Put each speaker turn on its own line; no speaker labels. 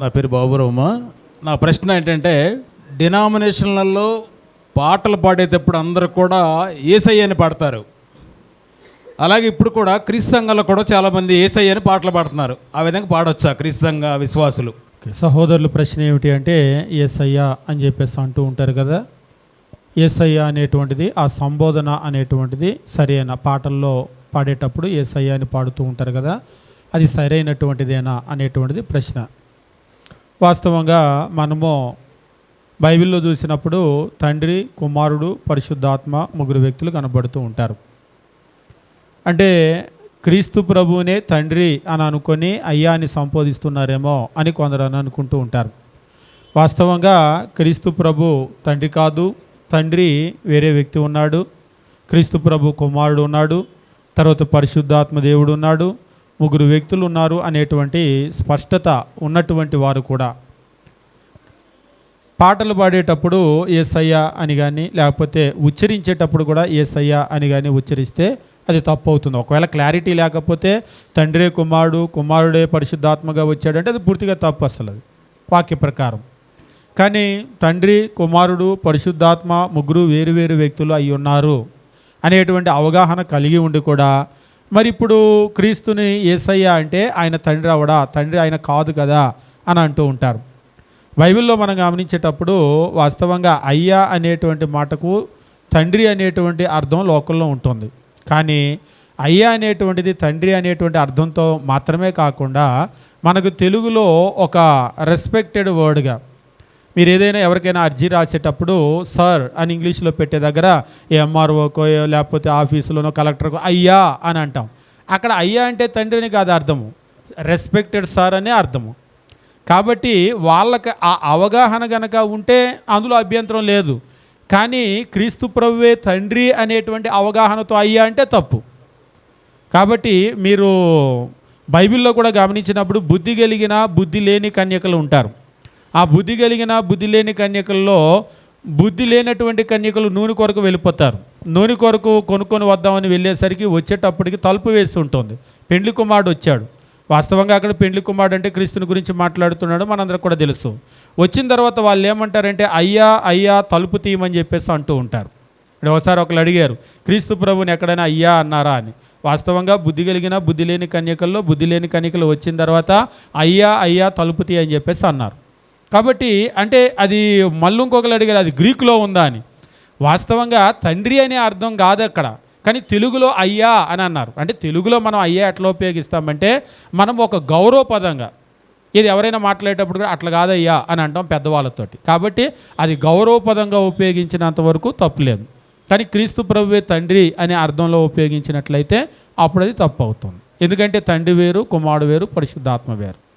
నా పేరు బాబురామ నా ప్రశ్న ఏంటంటే డినామినేషన్లలో పాటలు పాడేటప్పుడు అందరూ కూడా ఏసయ్య అని పాడతారు. అలాగే ఇప్పుడు కూడా క్రీస్తు సంఘాల్లో కూడా చాలామంది ఏసయ్య అని పాటలు పాడుతున్నారు. ఆ విధంగా పాడొచ్చా క్రీస్తు సంఘ విశ్వాసులు?
సహోదరుల ప్రశ్న ఏమిటి అంటే ఏసయ్య అని చెప్పేసి అంటూ ఉంటారు కదా. ఏసయ్య అనేటువంటిది ఆ సంబోధన అనేటువంటిది సరైన పాటల్లో పాడేటప్పుడు ఏసయ్య అని పాడుతూ ఉంటారు కదా. అది సరైనటువంటిదేనా అనేటువంటిది ప్రశ్న. వాస్తవంగా మనము బైబిల్లో చూసినప్పుడు తండ్రి కుమారుడు పరిశుద్ధాత్మ ముగ్గురు వ్యక్తులు కనబడుతూ ఉంటారు. అంటే క్రీస్తు ప్రభువునే తండ్రి అని అనుకొని అయ్యాన్ని సంపోదిస్తున్నారేమో సంబోధిస్తున్నారేమో అని కొందరు అని అనుకుంటూ ఉంటారు. వాస్తవంగా క్రీస్తు ప్రభు తండ్రి కాదు తండ్రి వేరే వ్యక్తి ఉన్నాడు క్రీస్తు ప్రభు కుమారుడు ఉన్నాడు తర్వాత పరిశుద్ధాత్మ దేవుడు ఉన్నాడు ముగ్గురు వ్యక్తులు ఉన్నారు అనేటువంటి స్పష్టత ఉన్నటువంటి వారు కూడా. పాటలు పాడేటప్పుడు ఏసయ్య అని కానీ లేకపోతే ఉచ్చరించేటప్పుడు కూడా ఏసయ్య అని కానీ ఉచ్చరిస్తే అది తప్పు అవుతుంది ఒకవేళ క్లారిటీ లేకపోతే తండ్రే కుమారుడు కుమారుడే పరిశుద్ధాత్మగా వచ్చాడంటే అది పూర్తిగా తప్పు అసలు అది. వాక్య ప్రకారం. కానీ తండ్రి కుమారుడు పరిశుద్ధాత్మ ముగ్గురు వేరు వేరు వ్యక్తులు అయి ఉన్నారు అనేటువంటి అవగాహన కలిగి ఉండి కూడా మరి ఇప్పుడు క్రీస్తుని ఏసయ్య అంటే ఆయన తండ్రి అవడా? తండ్రి ఆయన కాదు కదా? అని అంటూ ఉంటారు. బైబిల్లో మనం గమనించేటప్పుడు వాస్తవంగా అయ్యా అనేటువంటి మాటకు తండ్రి అనేటువంటి అర్థం లోకల్లో ఉంటుంది. కానీ అయ్యా అనేటువంటిది తండ్రి అనేటువంటి అర్థంతో మాత్రమే కాకుండా మనకు తెలుగులో ఒక రెస్పెక్టెడ్ వర్డ్గా మీరు ఏదైనా ఎవరికైనా అర్జీ రాసేటప్పుడు సార్ అని ఇంగ్లీష్లో పెట్టే దగ్గర ఎంఆర్ఓకో లేకపోతే ఆఫీసులోనో కలెక్టర్కో అయ్యా అని అంటాం. అక్కడ అయ్యా అంటే తండ్రిని కాదు అర్థము. రెస్పెక్టెడ్ సార్ అనే అర్థము. కాబట్టి వాళ్ళకి ఆ అవగాహన గనక ఉంటే అందులో అభ్యంతరం లేదు. కానీ క్రీస్తు ప్రభువే తండ్రి అనేటువంటి అవగాహనతో అయ్యా అంటే తప్పు. కాబట్టి మీరు బైబిల్లో కూడా గమనించినప్పుడు బుద్ధి కలిగిన బుద్ధి లేని కన్యకలు ఉంటారు. ఆ బుద్ధి కలిగిన బుద్ధి లేని కన్యకల్లో బుద్ధి లేనటువంటి కన్యకలు నూనె కొరకు వెళ్ళిపోతారు. నూనె కొరకు కొనుక్కొని వద్దామని వెళ్ళేసరికి వచ్చేటప్పటికి తలుపు వేసి ఉంటుంది. పెండ్లి కుమారుడు వచ్చాడు. వాస్తవంగా అక్కడ పెండ్లి కుమారుడు అంటే క్రీస్తుని గురించి మాట్లాడుతున్నాడు మనందరికి కూడా తెలుసు. వచ్చిన తర్వాత వాళ్ళు ఏమంటారంటే అయ్యా అయ్యా తలుపు తీయమని చెప్పేసి అంటూ ఉంటారు. ఇక్కడ ఒకసారి ఒకరు అడిగారు క్రీస్తు ప్రభుని ఎక్కడైనా అయ్యా అన్నారా? అని. వాస్తవంగా బుద్ధి కలిగిన బుద్ధి లేని కన్యకల్లో బుద్ధి లేని కన్యకలు వచ్చిన తర్వాత అయ్యా అయ్యా తలుపు తీ అని చెప్పేసి అన్నారు. కాబట్టి అంటే అది మళ్ళీ ఇంకొకరు అడిగారు అది గ్రీకులో ఉందా అని. వాస్తవంగా తండ్రి అనే అర్థం కాదు అక్కడ. కానీ తెలుగులో అయ్యా అని అన్నారు. అంటే తెలుగులో మనం అయ్యా ఎట్లా ఉపయోగిస్తామంటే మనం ఒక గౌరవ పదంగా ఇది ఎవరైనా మాట్లాడేటప్పుడు కూడా అట్లా కాదయ్యా అని అంటాం పెద్దవాళ్ళతోటి. కాబట్టి అది గౌరవపదంగా ఉపయోగించినంత వరకు తప్పులేదు కానీ క్రీస్తు ప్రభువే తండ్రి అనే అర్థంలో ఉపయోగించినట్లయితే అప్పుడు అది తప్పు అవుతుంది. ఎందుకంటే తండ్రి వేరు కుమారుడు వేరు పరిశుద్ధాత్మ వేరు.